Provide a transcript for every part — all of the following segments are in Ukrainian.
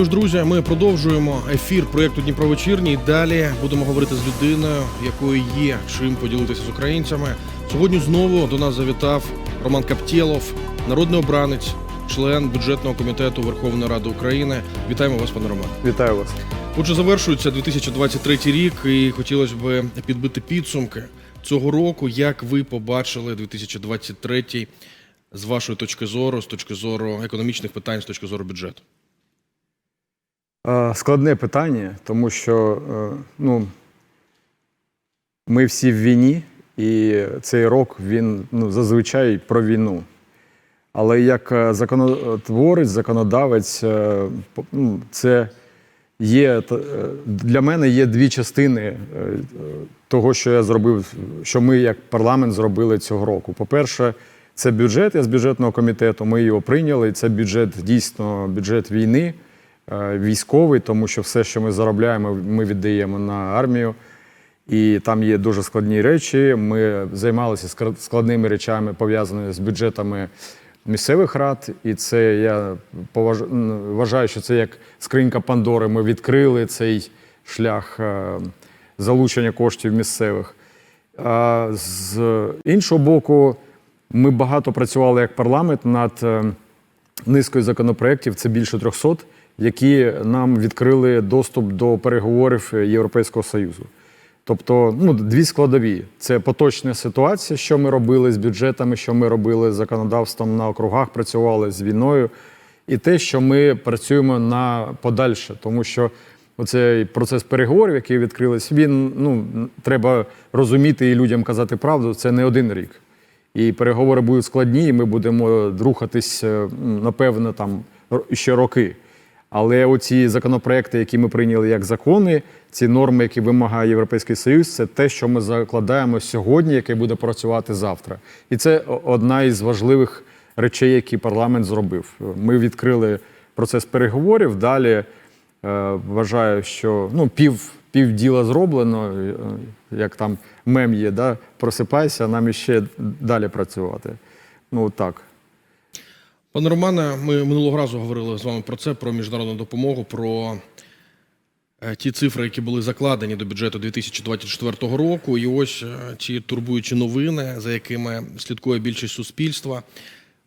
Що ж, друзі, ми продовжуємо ефір проєкту Дніпровечірній. Далі будемо говорити з людиною, якою є чим поділитися з українцями. Сьогодні знову до нас завітав Роман Каптєлов, народний обранець, член бюджетного комітету Верховної Ради України. Вітаємо вас, пане Роман. Вітаю вас. Отже, завершується 2023 рік, і хотілося б підбити підсумки цього року. Як ви побачили 2023 з вашої точки зору, з точки зору економічних питань, з точки зору бюджету? Е, Складне питання, тому що е, ну, ми всі в війні, і цей рок він ну, зазвичай про війну. Але як е, законотворець, законодавець, ну, це є для мене є дві частини того, що я зробив, що ми як парламент зробили цього року. По-перше, це бюджет. Я з бюджетного комітету. Ми його прийняли. Це бюджет дійсно бюджет війни, військовий, тому що все, що ми заробляємо, ми віддаємо на армію. І там є дуже складні речі. Ми займалися складними речами, пов'язаними з бюджетами місцевих рад. І це я поваж... вважаю, що це як скринька Пандори. Ми відкрили цей шлях е, залучення коштів місцевих. А з іншого боку, ми багато працювали як парламент над е, низкою законопроєктів, це більше 300, які нам відкрили доступ до переговорів Європейського Союзу. Тобто, ну, дві складові: це поточна ситуація, що ми робили з бюджетами, що ми робили з законодавством на округах, працювали з війною, і те, що ми працюємо на подальше, тому що оцей процес переговорів, який відкрились, він ну треба розуміти і людям казати правду. Це не один рік. І переговори будуть складні, і ми будемо рухатись, е, напевно, там ще роки. Але оці законопроекти, які ми прийняли як закони, ці норми, які вимагає Європейський Союз, це те, що ми закладаємо сьогодні, яке буде працювати завтра. І це одна із важливих речей, які парламент зробив. Ми відкрили процес переговорів. Далі е, вважаю, що ну, пів, пів діла зроблено, е, як там мем є, да? просипайся, нам іще далі працювати. Ну так. Пане Романе, ми минулого разу говорили з вами про це, про міжнародну допомогу, про е, ті цифри, які були закладені до бюджету 2024 року. І ось ці ті турбуючі новини, за якими слідкує більшість суспільства,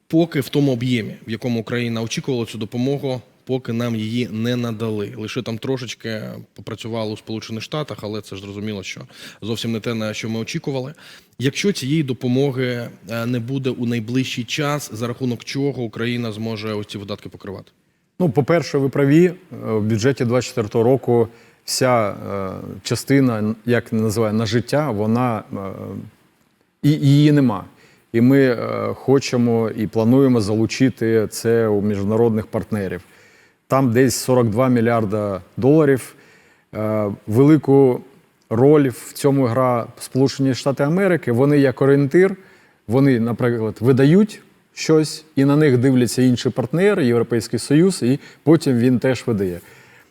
поки в тому об'ємі, в якому Україна очікувала цю допомогу, поки нам її не надали. Лише там трошечки попрацювали у Сполучених Штатах, але це ж зрозуміло, що зовсім не те, на що ми очікували. Якщо цієї допомоги е, не буде у найближчий час, за рахунок чого Україна зможе ось ці видатки покривати? Ну, по-перше, ви праві. Е, В бюджеті 24 року вся е, частина, як називає, на життя, вона е, і її нема. І ми е, хочемо і плануємо залучити це у міжнародних партнерів. Там десь 42 мільярда доларів. Е, велику роль в цьому гра Сполучені Штати Америки. Вони як орієнтир, вони, наприклад, видають щось, і на них дивляться інші партнери, Європейський Союз, і потім він теж видає.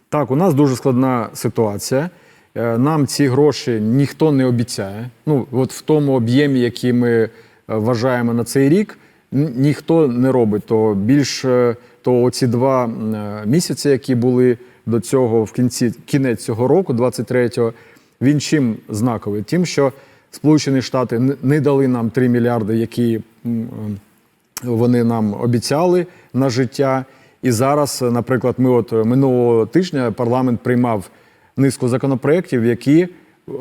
Так, у нас дуже складна ситуація. Е, Нам ці гроші ніхто не обіцяє. Ну, от в тому об'ємі, який ми е, вважаємо на цей рік, ніхто не робить. То більше то оці два е, місяці, які були до цього в кінці кінець цього року, 23-го, він чим знаковий? Тим, що Сполучені Штати не дали нам 3 мільярди, які е, вони нам обіцяли на життя. І зараз, наприклад, ми от минулого тижня парламент приймав низку законопроєктів, які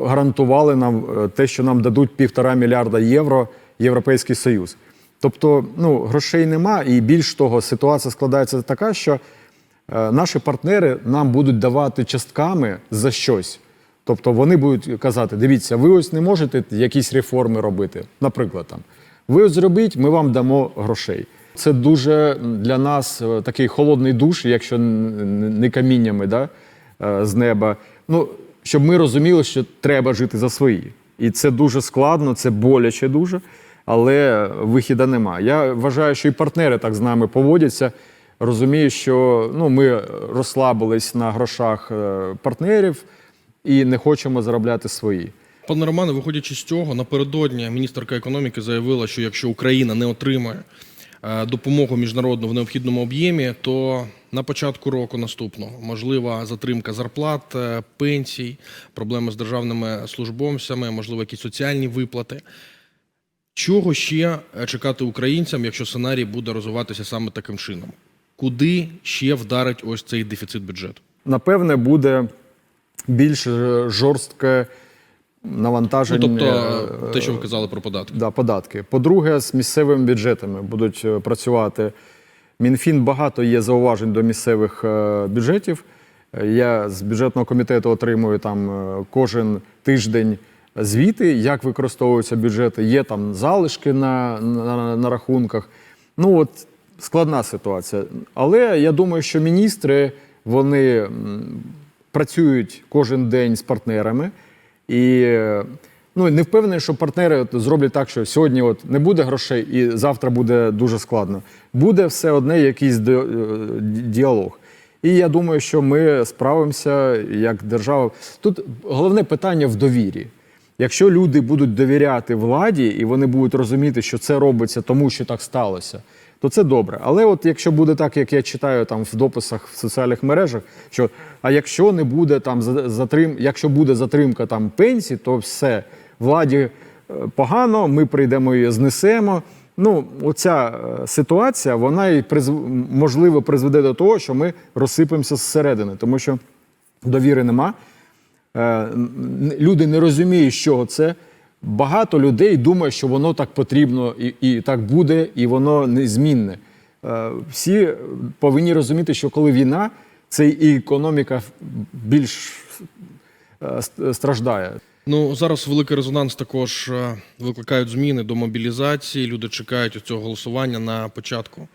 гарантували нам е, те, що нам дадуть півтора мільярда євро Європейський Союз. Тобто, ну, грошей нема, і більш того, ситуація складається така, що е, наші партнери нам будуть давати частками за щось. Тобто вони будуть казати: дивіться, ви ось не можете якісь реформи робити. Наприклад, там ви ось зробіть, ми вам дамо грошей. Це дуже для нас е, такий холодний душ, якщо не каміннями да, е, з неба. Ну, щоб ми розуміли, що треба жити за свої. І це дуже складно, це боляче дуже, але вихіда немає. Я вважаю, що і партнери так з нами поводяться. Розумію, що ну, ми розслабились на грошах е, партнерів і не хочемо заробляти свої. Пане Романе, виходячи з цього, напередодні міністерка економіки заявила, що якщо Україна не отримає е, допомогу міжнародну в необхідному об'ємі, то на початку року наступного, можлива затримка зарплат, е, пенсій, проблеми з державними службовцями, можливо, якісь соціальні виплати. Чого ще е, чекати українцям, якщо сценарій буде розвиватися саме таким чином? Куди ще вдарить ось цей дефіцит бюджету? Напевне, буде більш е, жорстке Ну, навантаження. тобто, е, те, що ви казали про податки. Да, податки. По-друге, з місцевими бюджетами будуть працювати. Мінфін багато є зауважень до місцевих бюджетів. Я з бюджетного комітету отримую там кожен тиждень звіти, як використовуються бюджети. Є там залишки на, на, на рахунках. Ну от складна ситуація. Але я думаю, що міністри вони працюють кожен день з партнерами. І ну, не впевнений, що партнери от зроблять так, що сьогодні от не буде грошей і завтра буде дуже складно. Буде все одне якийсь е, діалог. І я думаю, що ми справимося як держава. Тут головне питання в довірі. Якщо люди будуть довіряти владі і вони будуть розуміти, що це робиться тому, що так сталося, то це добре. Але от якщо буде так, як я читаю там в дописах в соціальних мережах, що а якщо не буде там затрим, якщо буде затримка там пенсій, то все владі е, погано, ми прийдемо і знесемо. Ну, оця е, ситуація, вона і призв... можливо призведе до того, що ми розсипемося зсередини, тому що довіри нема. Е, люди не розуміють, що це. Багато людей думає, що воно так потрібно і, і так буде, і воно незмінне. Е, Всі повинні розуміти, що коли війна, це і економіка більш е, страждає. Ну зараз великий резонанс також викликають зміни до мобілізації. Люди чекають цього голосування на початку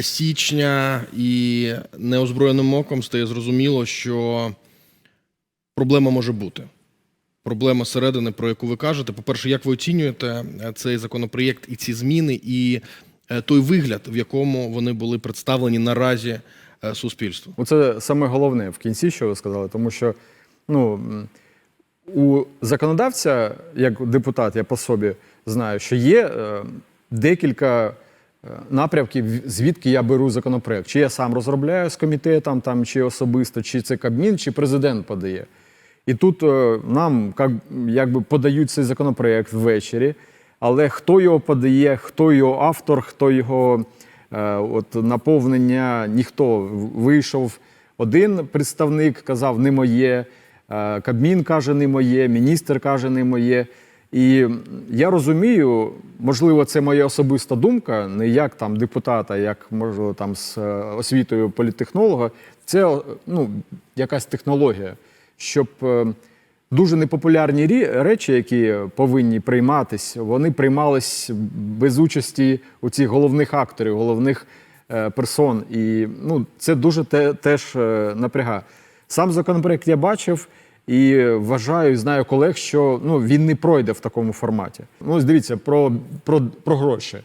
січня, і неозброєним оком стає зрозуміло, що проблема може бути. Проблема середини, про яку ви кажете. По-перше, як ви оцінюєте е, цей законопроєкт і ці зміни, і е, той вигляд, в якому вони були представлені наразі е, суспільству? Оце саме головне в кінці, що ви сказали, тому що ну, у законодавця, як депутат, я по собі знаю, що є декілька напрямків, звідки я беру законопроект. Чи я сам розробляю з комітетом, там, чи особисто, чи це Кабмін, чи президент подає. І тут е, нам як, якби подають цей законопроект ввечері, але хто його подає, хто його автор, хто його е, от, наповнення, ніхто вийшов. Один представник казав не моє, е, Кабмін каже не моє, міністр каже не моє. І я розумію, можливо, це моя особиста думка, не як там депутата, як можливо там з освітою політтехнолога. Це ну, якась технологія, щоб е, дуже непопулярні речі, які повинні прийматись, вони приймались без участі у цих головних акторів, головних е, персон. І ну, це дуже те, теж е, напрягає. Сам законопроект я бачив і вважаю, знаю колег, що ну, він не пройде в такому форматі. Ну, ось дивіться, про, про, про гроші.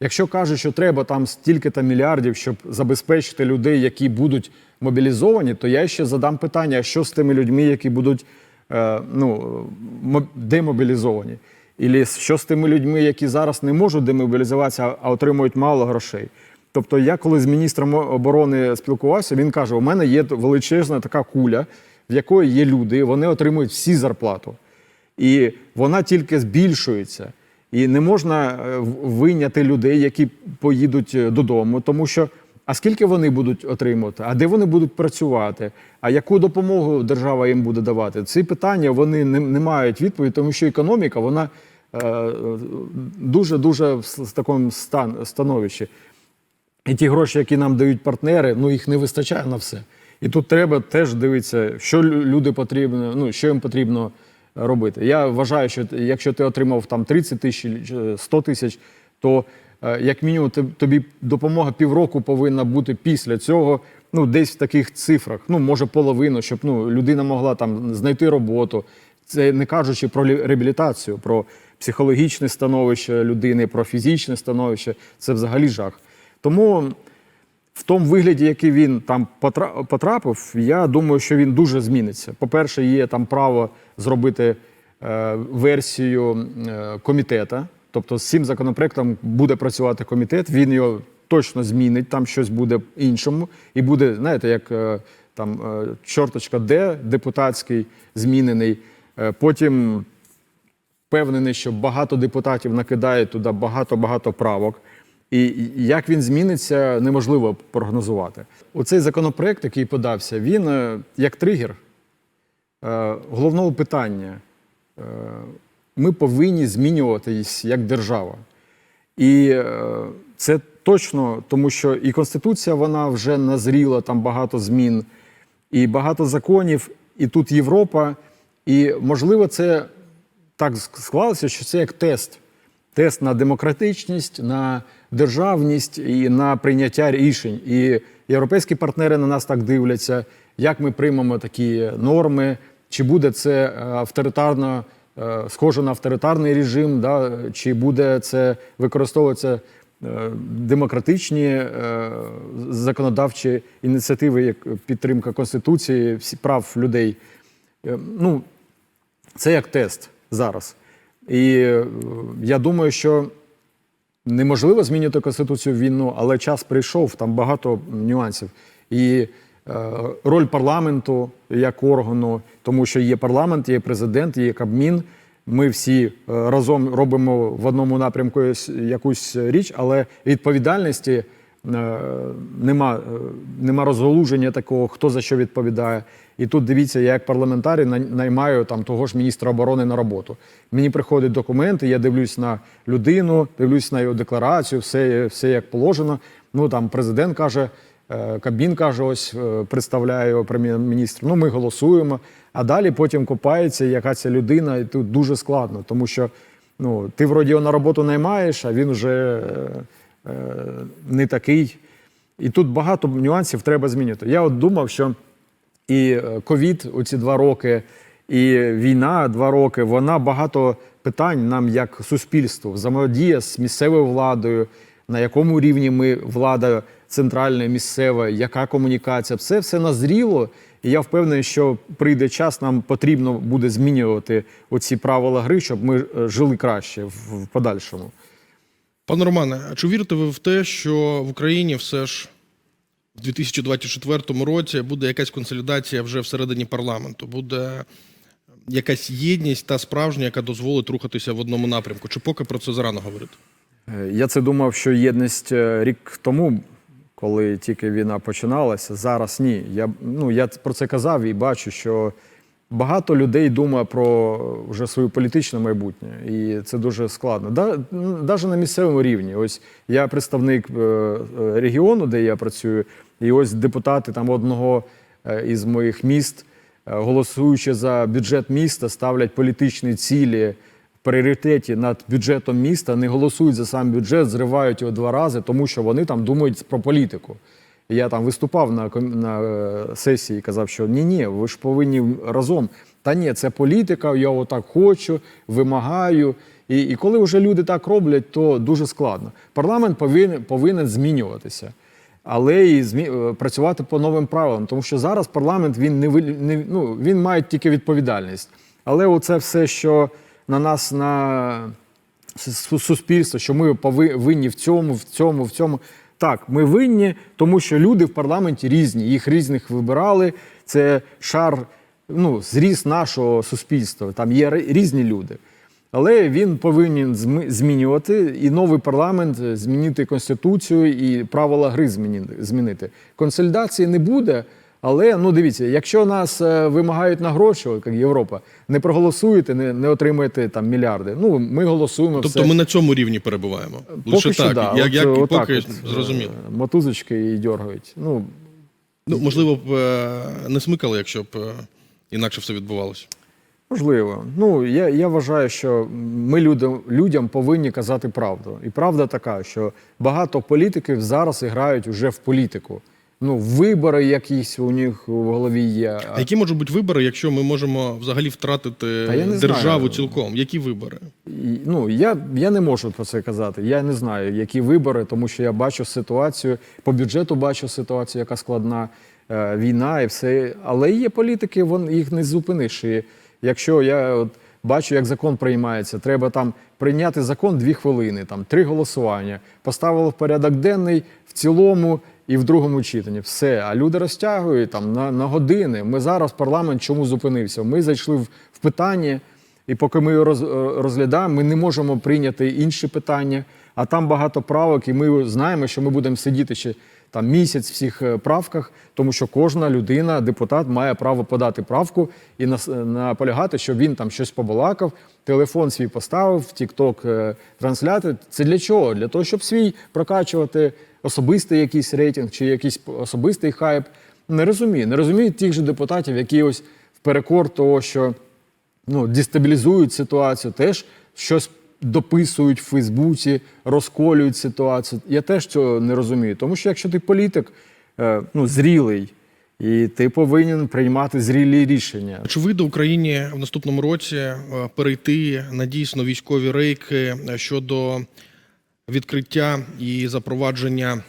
Якщо кажуть, що треба там стільки-то мільярдів, щоб забезпечити людей, які будуть мобілізовані, то я ще задам питання: що з тими людьми, які будуть е, ну, демобілізовані? Ілі що з тими людьми, які зараз не можуть демобілізуватися, а- а отримують мало грошей? Тобто, я коли з міністром оборони спілкувався, він каже: у мене є величезна така куля, в якої є люди, вони отримують всі зарплату. І вона тільки збільшується. І не можна е, вийняти людей, які поїдуть е, додому, тому що а скільки вони будуть отримувати, а де вони будуть працювати, а яку допомогу держава їм буде давати? Ці питання вони не, не мають відповіді, тому що економіка вона дуже дуже в такому стан, становищі. І ті гроші, які нам дають партнери, ну їх не вистачає на все. І тут треба теж дивитися, що люди потрібно, ну що їм потрібно робити. Я вважаю, що якщо ти отримав там 30 тисяч, чи 100 тисяч, то як мінімум тобі допомога півроку повинна бути після цього. Ну, десь в таких цифрах, ну може половину, щоб ну людина могла там знайти роботу. Це не кажучи про реабілітацію, про психологічне становище людини, про фізичне становище. Це взагалі жах. Тому в тому вигляді, який він там потрапив, я думаю, що він дуже зміниться. По-перше, є там право зробити е, версію е, комітета. Тобто з цим законопроектом буде працювати комітет, він його точно змінить, там щось буде іншому, і буде, знаєте, як е, там е, чорточка Д депутатський змінений. Е, Потім впевнений, що багато депутатів накидають туди багато-багато правок. І як він зміниться, неможливо прогнозувати. Оцей законопроект, який подався, він як тригер головного питання. Ми повинні змінюватись як держава. І е, це точно, тому що і Конституція вона вже назріла, там багато змін, і багато законів, і тут Європа. І можливо, це так склалося, що це як тест. Тест на демократичність, на державність і на прийняття рішень. І європейські партнери на нас так дивляться, як ми приймемо такі норми, чи буде це е, авторитарно, схоже на авторитарний режим, да, чи буде це використовуватися е, демократичні е, законодавчі ініціативи, як підтримка Конституції, прав людей. Е, Ну, це як тест зараз. І е, я думаю, що неможливо змінювати Конституцію в війну, але час прийшов, там багато нюансів. І е, роль парламенту як органу, тому що є парламент, є президент, є Кабмін. Ми всі е, разом робимо в одному напрямку якусь- річ, але відповідальності е, нема, е, нема розголуження такого, хто за що відповідає. І тут дивіться, я як парламентарій наймаю там того ж міністра оборони на роботу. Мені приходять документи, я дивлюсь на людину, дивлюсь на його декларацію, все, все як положено. Ну там президент каже, е, Кабмін каже, ось е, представляє прем'єр-міністр. Ну, ми голосуємо. А далі потім копається, яка ця людина, і тут дуже складно, тому що ну, ти вроді його на роботу наймаєш, а він вже е, е, не такий. І тут багато нюансів треба змінити. Я от думав, що і е, ковід, оці два роки, і війна два роки, вона багато питань нам як суспільству, взаємодія з місцевою владою, на якому рівні ми влада центральна, місцева, яка комунікація, все все назріло. І я впевнений, що прийде час, нам потрібно буде змінювати оці правила гри, щоб ми е, жили краще в, в подальшому. Пане Романе, а чи вірите ви в те, що в Україні все ж в 2024 році буде якась консолідація вже всередині парламенту? Буде якась єдність та справжня, яка дозволить рухатися в одному напрямку? Чи поки про це зарано говорити? Е, Я це думав, що єдність е, рік тому, коли тільки війна починалася. Зараз ні. Я, ну, я про це казав і бачу, що багато людей думає про вже своє політичне майбутнє, і це дуже складно. Навіть на місцевому рівні. Ось я представник е, е, регіону, де я працюю, і ось депутати там одного е, із моїх міст, голосуючи за бюджет міста, ставлять політичні цілі пріоритеті над бюджетом міста, не голосують за сам бюджет, зривають його два рази, тому що вони там думають про політику. Я там виступав на, на е, сесії і казав, що ні, ні, ви ж повинні разом. Та ні, це політика, я отак хочу, вимагаю. І, і коли вже люди так роблять, то дуже складно. Парламент повинен, повинен змінюватися, але і змі... е, працювати по новим правилам, тому що зараз парламент він не, не ну, він має тільки відповідальність. Але оце все, що на нас на суспільство, що ми пови- винні в цьому, в цьому, в цьому. Так, ми винні, тому що люди в парламенті різні, їх різних вибирали. Це шар, ну, зріс нашого суспільства. Там є різні люди. Але він повинен змінювати і новий парламент е, змінити конституцію і правила гри змінити. Консолідації не буде. Але ну дивіться, якщо нас е, вимагають на гроші, як Європа, не проголосуєте, не, не отримаєте там мільярди. Ну ми голосуємо. Тобто все. ми на цьому рівні перебуваємо. Поки Лише що, так, да. як, От, як і поки от, зрозуміло. е, Мотузочки і дергають. Ну Ну, можливо, б е, не смикали, якщо б інакше все відбувалося. Можливо. Ну, я, я вважаю, що ми людям, людям повинні казати правду. І правда така, що багато політиків зараз грають вже в політику. Ну, вибори якісь у них в голові є. А які можуть бути вибори, якщо ми можемо взагалі втратити державу знаю. цілком? Які вибори? Ну, я, я не можу про це казати. Я не знаю, які вибори, тому що я бачу ситуацію, по бюджету бачу ситуацію, яка складна е, війна і все. Але є політики, вон, їх не зупиниш. І якщо я от, бачу, як закон приймається. Треба там прийняти закон дві хвилини, там три голосування. Поставили в порядок денний в цілому і в другому читанні. Все. А люди розтягують там на, на години. Ми зараз парламент чому зупинився? Ми зайшли в, в питання. І поки ми його роз, е, розглядаємо, ми не можемо прийняти інші питання. А там багато правок, і ми знаємо, що ми будемо сидіти ще там місяць в всіх е, правках, тому що кожна людина, депутат, має право подати правку і нас- наполягати, щоб він там щось побалакав, телефон свій поставив, TikTok трансляти. Це для чого? Для того, щоб свій прокачувати особистий якийсь рейтинг чи якийсь особистий хайп. Не розумію. Не розумію тих же депутатів, які ось в перекор того, що ну, дестабілізують ситуацію, теж щось дописують в Фейсбуці, розколюють ситуацію. Я теж цього не розумію. Тому що якщо ти політик, е, ну, зрілий, і ти повинен приймати зрілі рішення. Чи вийде Україні в наступному році е, перейти на дійсно військові рейки е, щодо відкриття і запровадження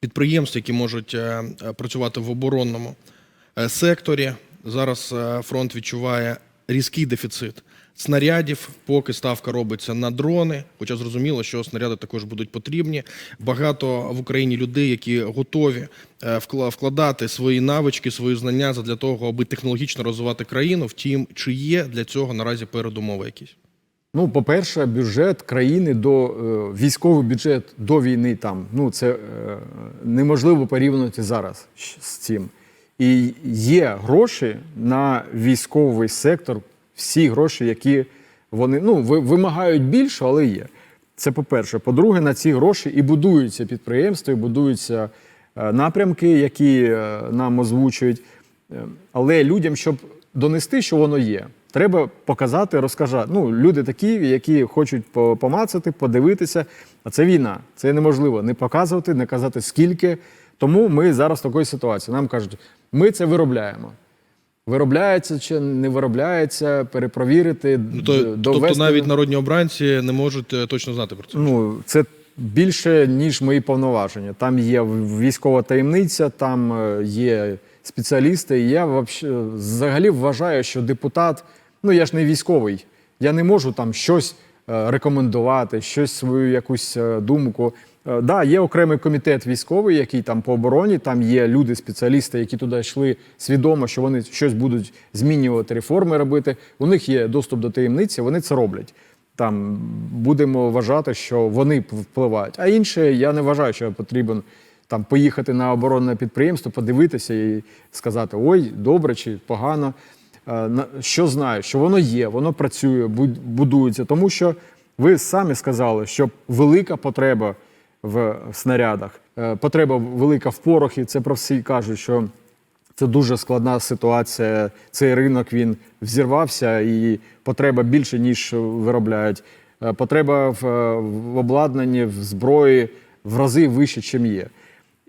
підприємств, які можуть е, е, працювати в оборонному е, секторі? Зараз фронт відчуває різкий дефіцит снарядів, поки ставка робиться на дрони. Хоча зрозуміло, що снаряди також будуть потрібні. Багато в Україні людей, які готові вкладати свої навички, свої знання для того, аби технологічно розвивати країну. Втім, чи є для цього наразі передумови якісь? Ну, по-перше, бюджет країни до е, військовий бюджет до війни там. Ну це е, неможливо порівняти зараз з цим. І є гроші на військовий сектор, всі гроші, які вони ну вимагають більше, але є. Це по-перше. По-друге, на ці гроші і будуються підприємства, і будуються е, напрямки, які нам озвучують. Але людям, щоб донести, що воно є, треба показати, розказати. Ну, люди такі, які хочуть по- помацати, подивитися. А це війна. Це неможливо не показувати, не казати скільки. Тому ми зараз в такій ситуації. Нам кажуть, ми це виробляємо. Виробляється чи не виробляється, перепровірити, Ну, то, д- тобто навіть народні обранці не можуть е, точно знати про це. Ну, це більше, ніж мої повноваження. Там є військова таємниця, там е, є спеціалісти. І я взагалі вважаю, що депутат, ну я ж не військовий, я не можу там щось е, рекомендувати, щось свою якусь е, думку. Е, Да, є окремий комітет військовий, який там по обороні, там є люди, спеціалісти, які туди йшли свідомо, що вони щось будуть змінювати, реформи робити. У них є доступ до таємниці, вони це роблять там будемо вважати, що вони впливають. А інше я не вважаю, що потрібен там поїхати на оборонне підприємство, подивитися і сказати: ой, добре чи погано. Е, Що знаю, що воно є, воно працює, будується. Тому що ви самі сказали, що велика потреба в снарядах, е, потреба велика в порохі. Це про всі кажуть, що це дуже складна ситуація. Цей ринок він взірвався, і потреба більше, ніж виробляють. Е, Потреба в, в обладнанні, в зброї в рази вище, ніж є.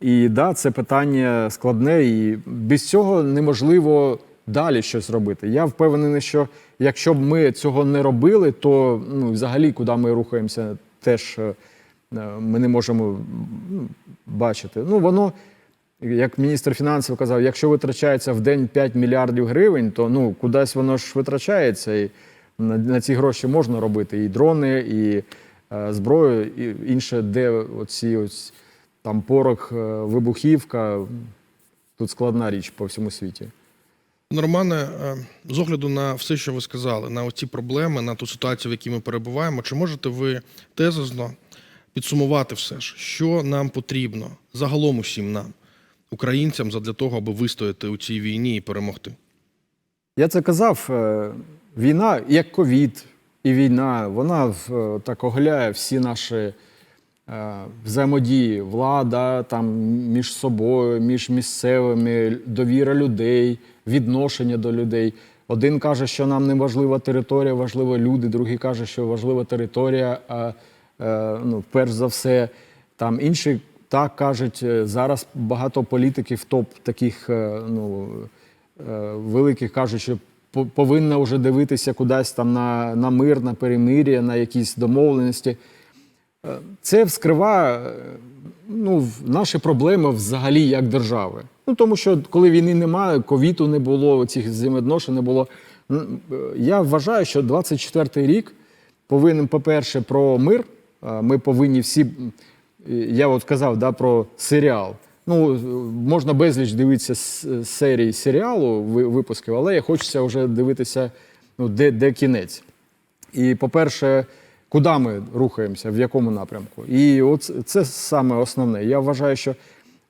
І да, це питання складне, і без цього неможливо далі щось робити. Я впевнений, що якщо б ми цього не робили, то ну, взагалі, куди ми рухаємося, теж е, е, ми не можемо бачити. Ну, воно як міністр фінансів казав, якщо витрачається в день 5 мільярдів гривень, то ну кудись воно ж витрачається, і на, на ці гроші можна робити і дрони, і е, зброю, і інше, де оці ось там порох, е, вибухівка. Тут складна річ по всьому світі. Романе, е, з огляду на все, що ви сказали, на ці проблеми, на ту ситуацію, в якій ми перебуваємо, чи можете ви тезисно підсумувати все ж, що нам потрібно загалом усім нам, українцям, для того, аби вистояти у цій війні і перемогти? Я це казав. е, Війна, як ковід і війна, вона в- так оголяє всі наші е, взаємодії, влада там між собою, між місцевими, довіра людей, відношення до людей. Один каже, що нам не важлива територія, важливі люди, другий каже, що важлива територія, а е, ну, перш за все, там інші так кажуть, е, зараз багато політиків топ таких е, ну, е, великих кажуть, що по- повинна вже дивитися кудись там на, на мир, на перемир'я, на якісь домовленості. Е, Це вскриває е, ну, наші проблеми взагалі як держави. Ну тому що коли війни немає, ковіду не було, цих взаємодношень не було. Е, Я вважаю, що 24-й рік повинен, по-перше, про мир. Ми повинні всі. Я от казав да, про серіал. Ну, можна безліч дивитися с- серій серіалу, випусків, але я хочеться вже дивитися, ну, де, де кінець. І, по-перше, куди ми рухаємося, в якому напрямку. І от це саме основне. Я вважаю, що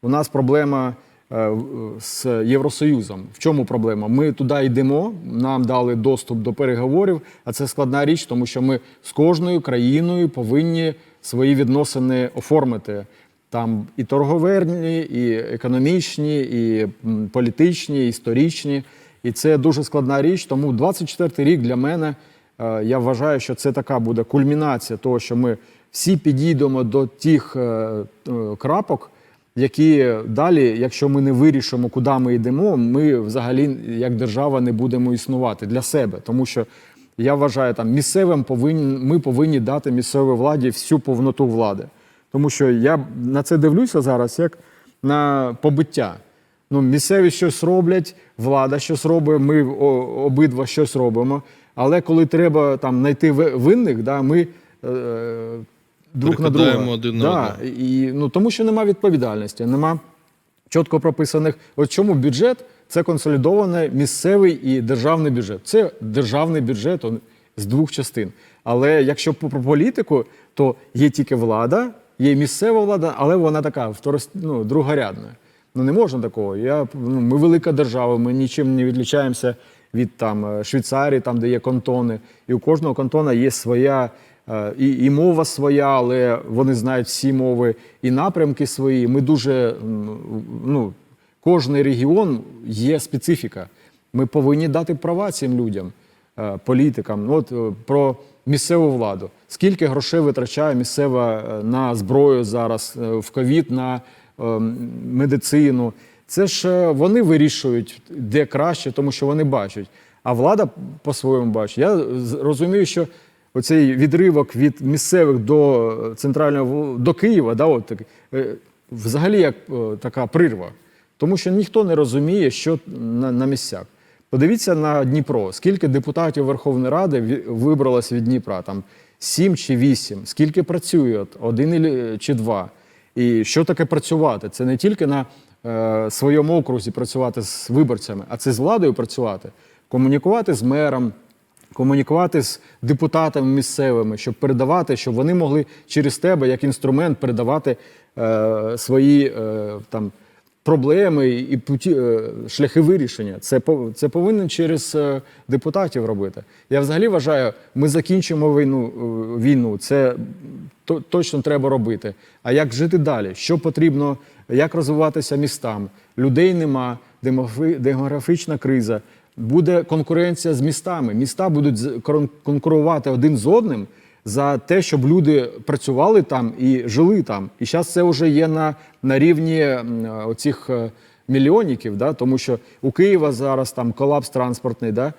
у нас проблема е, з Євросоюзом. В чому проблема? Ми туди йдемо, нам дали доступ до переговорів, а це складна річ, тому що ми з кожною країною повинні свої відносини оформити. Там і торговельні, і економічні, і політичні, і історичні. І це дуже складна річ. Тому 24-й рік для мене я вважаю, що це така буде кульмінація того, що ми всі підійдемо до тих е, е, крапок, які далі, якщо ми не вирішимо, куди ми йдемо, ми взагалі як держава не будемо існувати для себе. Тому що я вважаю, там місцевим повинні, ми повинні дати місцевій владі всю повноту влади. Тому що я на це дивлюся зараз як на побиття. Ну, місцеві щось роблять, влада щось робить, ми обидва щось робимо. Але коли треба там знайти винних, да, ми е, друг на друга. Один на да, і, ну, тому що нема відповідальності, нема чітко прописаних. От чому бюджет це консолідований місцевий і державний бюджет. Це державний бюджет он, з двох частин. Але якщо про політику, то є тільки влада, є місцева влада, але вона така второс, ну, другорядна. Ну не можна такого. Я, ну, ми велика держава, ми нічим не відлічаємося від там, е, Швейцарії, там, де є кантони. І у кожного кантона є своя е, і, і мова своя, але вони знають всі мови, і напрямки свої. Ми дуже ну, кожний регіон є специфіка. Ми повинні дати права цим людям, е, політикам. Ну, от про місцеву владу. Скільки грошей витрачає місцева на зброю зараз в ковід, на е, медицину? Це ж е, вони вирішують, де краще, тому що вони бачать. А влада по-своєму бачить. Я розумію, що оцей відривок від місцевих до е, центрального до Києва, да, от, е, взагалі як така прирва. Тому що ніхто не розуміє, що на, на місцях. Подивіться на Дніпро. Скільки депутатів Верховної Ради вибралось від Дніпра? Там сім чи вісім. Скільки працює? Один чи два. І що таке працювати? Це не тільки на е, своєму окрузі працювати з виборцями, а це з владою працювати, комунікувати з мером, комунікувати з депутатами місцевими, щоб передавати, щоб вони могли через тебе як інструмент передавати е, свої е, там. Проблеми і путі, шляхи вирішення. Це, це повинен через депутатів робити. Я взагалі вважаю, ми закінчимо війну. війну. Це то, точно треба робити. А як жити далі? Що потрібно, як розвиватися містам? Людей нема, демографічна криза. Буде конкуренція з містами. Міста будуть конкурувати один з одним за те, щоб люди працювали там і жили там. І зараз це вже є на, на рівні оцих е, мільйонників, да? тому що у Києва зараз там колапс транспортний. Да?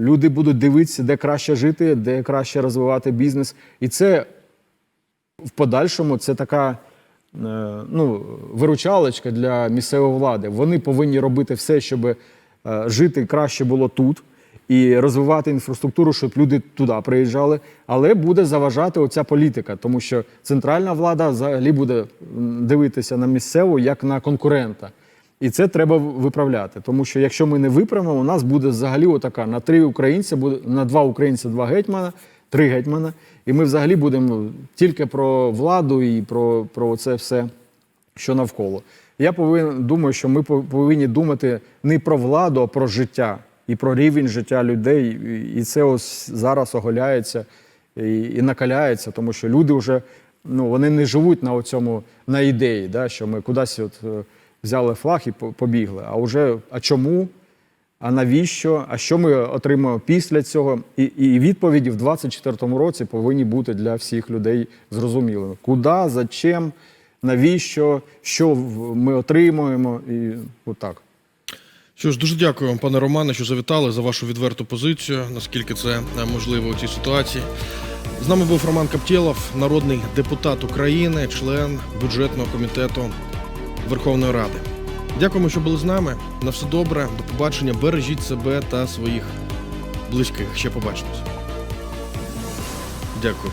Люди будуть дивитися, де краще жити, де краще розвивати бізнес. І це в подальшому це така ну, виручалочка для місцевої влади. Вони повинні робити все, щоб е, жити краще було тут і розвивати інфраструктуру, щоб люди туди приїжджали. Але буде заважати оця політика, тому що центральна влада взагалі буде дивитися на місцеву як на конкурента. І це треба виправляти. Тому що якщо ми не виправимо, у нас буде взагалі отака на три українця, буде на два українця, два гетьмана, три гетьмана. І ми взагалі будемо тільки про владу і про, про це все, що навколо. Я повинен думаю, що ми повинні думати не про владу, а про життя і про рівень життя людей. І- це ось зараз оголяється і, і накаляється, тому що люди вже ну, вони не живуть на цьому на ідеї, да, що ми кудись от, е, взяли флаг і побігли. А вже а чому? А навіщо? А що ми отримаємо після цього? І, і відповіді в 2024 році повинні бути для всіх людей зрозумілими. Куди, за чим, навіщо, що ми отримуємо, і отак. Що ж, дуже дякую вам, пане Романе, що завітали за вашу відверту позицію, наскільки це е, можливо у цій ситуації. З нами був Роман Каптєлов, народний депутат України, член бюджетного комітету Верховної Ради. Дякуємо, що були з нами. На все добре, до побачення. Бережіть себе та своїх близьких. Ще побачимось. Дякую.